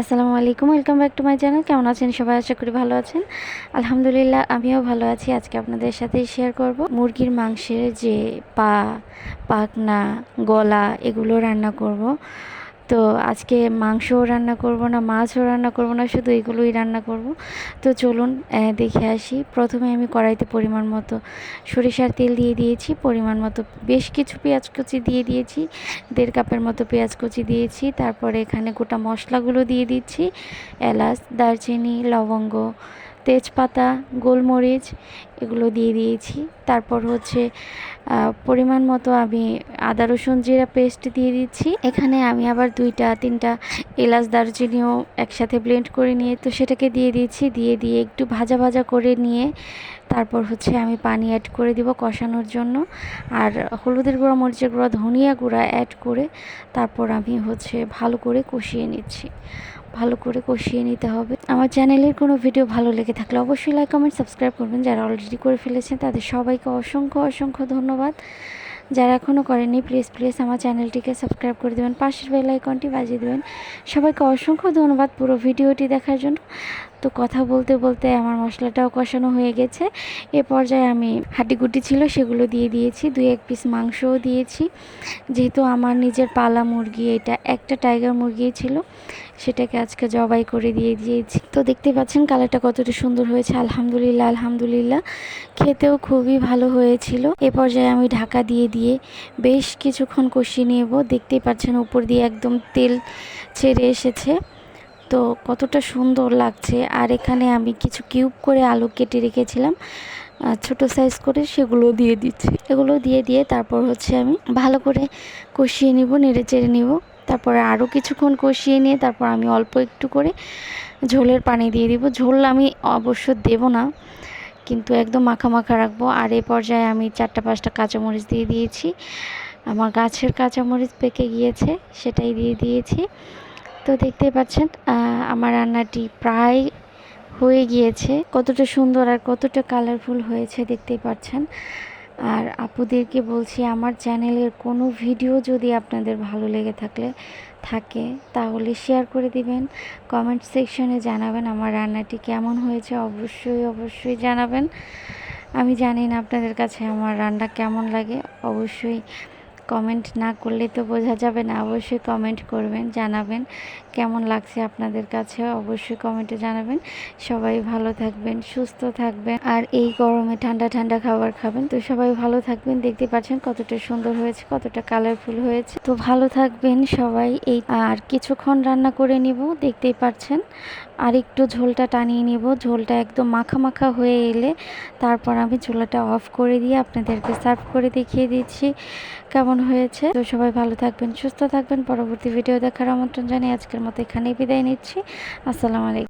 আসসালামু আলাইকুম welcome back to my channel কেমন আছেন সবাই? আশা করি ভালো আছেন। আলহামদুলিল্লাহ, আমিও ভালো আছি। আজকে আপনাদের সাথে শেয়ার করব। মুরগির মাংসের যে পা পাকনা গলা, এগুলো রান্না করব। তো আজকে মাংসও রান্না করব না, মাছও রান্না করব না, শুধু এগুলোই রান্না করব। তো চলুন দেখে আসি। প্রথমে আমি কড়াইতে পরিমাণ মতো সরিষার তেল দিয়ে দিয়েছি, পরিমাণ মতো বেশ কিছু পেঁয়াজ কুচি দিয়ে দিয়েছি, দেড় কাপের মতো পেঁয়াজ কুচি দিয়েছি, তারপরে এখানে গোটা মশলাগুলো দিয়ে দিচ্ছি, এলাচ, দারচিনি, লবঙ্গ তেজপাতা, গোলমরিচ এগুলো দিয়ে দিয়েছি। তারপর হচ্ছে পরিমাণ মতো আমি আদা, রসুন, জিরা পেস্ট দিয়ে দিচ্ছি। এখানে আমি আবার দুইটা, তিনটা এলাচ, দারচিনিও একসাথে ব্লেন্ড করে নিয়ে, তো সেটাকে দিয়ে দিয়েছি দিয়ে দিয়ে একটু ভাজা ভাজা করে নিয়ে, তারপর হচ্ছে আমি পানি অ্যাড করে দিব কষানোর জন্য। আর হলুদের গুঁড়া, মরিচের গুঁড়া, ধনিয়া গুঁড়া অ্যাড করে, তারপর আমি হচ্ছে ভালো করে কষিয়ে নিচ্ছি। ভালো করে কষিয়ে নিতে হবে। আমার চ্যানেলের কোনো ভিডিও ভালো লেগে থাকলে অবশ্যই লাইক কমেন্ট সাবস্ক্রাইব করবেন। যারা অলরেডি করে ফেলেছেন, তাদের সবাইকে অসংখ্য অসংখ্য ধন্যবাদ। যারা এখনও করেনি প্লিজ প্লিজ আমার চ্যানেলটিকে সাবস্ক্রাইব করে দেবেন। পাশের বেল আইকনটি বাজিয়ে দেবেন। সবাইকে অসংখ্য ধন্যবাদ পুরো ভিডিওটি দেখার জন্য। তো কথা বলতে বলতে আমার মশলাটাও কষানো হয়ে গেছে। এ পর্যায়ে আমি হাঁটিগুটি ছিল সেগুলো দিয়ে দিয়েছি, দুই এক পিস মাংসও দিয়েছি। যেহেতু আমার নিজের পালা মুরগি, এটা একটা টাইগার মুরগি ছিল, সেটাকে আজকে জবাই করে দিয়ে দিয়েছি। তো দেখতে পাচ্ছেন কালারটা কতটা সুন্দর হয়েছে, আলহামদুলিল্লাহ আলহামদুলিল্লাহ। খেতেও খুবই ভালো হয়েছিল। এ পর্যায়ে আমি ঢাকা দিয়ে দিয়ে বেশ কিছুক্ষণ কষিয়ে নেব। দেখতেই পাচ্ছেন উপর দিয়ে একদম তেল ছেড়ে এসেছে। তো কতটা সুন্দর লাগছে। আর এখানে আমি কিছু কিউব করে আলু কেটে রেখেছিলাম। ছোট সাইজ করে সেগুলো দিয়ে দিচ্ছি। এগুলো দিয়ে দিয়ে তারপর হচ্ছে আমি ভালো করে কষিয়ে নিব, নেড়ে চেড়ে নিব। তারপরে আরও কিছুক্ষণ কষিয়ে নিয়ে তারপর আমি অল্প একটু করে ঝোলের পানি দিয়ে দিব। ঝোল আমি অবশ্য দেব না, কিন্তু একদম মাখা মাখা রাখব। আর এ পর্যায়ে আমি চারটা পাঁচটা কাঁচামরিচ দিয়ে দিয়েছি। আমার গাছের কাঁচামরিচ পেকে গিয়েছে, সেটাই দিয়ে দিয়েছি। তো দেখতেই পাচ্ছেন আমার রান্নাটি প্রায় হয়ে গিয়েছে। কতটা সুন্দর আর কতটা কালারফুল হয়েছে দেখতেই পাচ্ছেন। আর আপুদেরকে বলছি, আমার চ্যানেলের কোনো ভিডিও যদি আপনাদের ভালো লেগে থাকলে, থাকে, তাহলে শেয়ার করে দিবেন। কমেন্ট সেকশনে জানাবেন আমার রান্নাটি কেমন হয়েছে। অবশ্যই অবশ্যই জানাবেন। আমি জানি না আপনাদের কাছে আমার রান্না কেমন লাগে। অবশ্যই কমেন্ট না করলে তো বোঝা যাবে না। অবশ্যই কমেন্ট করবেন, জানাবেন। কেমন লাগছে আপনাদের কাছে অবশ্যই কমেন্টে জানাবেন। সবাই ভালো থাকবেন, সুস্থ থাকবেন। আর এই গরমে ঠান্ডা ঠান্ডা খাবার খাবেন। তো সবাই ভালো থাকবেন। দেখতে পাচ্ছেন কতটা সুন্দর হয়েছে, কতটা কালারফুল হয়েছে। তো ভালো থাকবেন সবাই। এই আর কিছুক্ষণ রান্না করে নিব, দেখতেই পাচ্ছেন। আর একটু ঝোলটা টানিয়ে নিব। ঝোলটা একদম মাখা মাখা হয়ে এলে তারপর আমি চুলাটা অফ করে দিয়ে আপনাদেরকে সার্ভ করে দেখিয়ে দিচ্ছি। কেমন হয়েছে? তো সবাই ভালো থাকবেন, সুস্থ থাকবেন। পরবর্তী ভিডিও দেখার আমন্ত্রণ জানিয়ে আজকের মতো এখানেই বিদায় নিচ্ছি। আসসালামু আলাইকুম।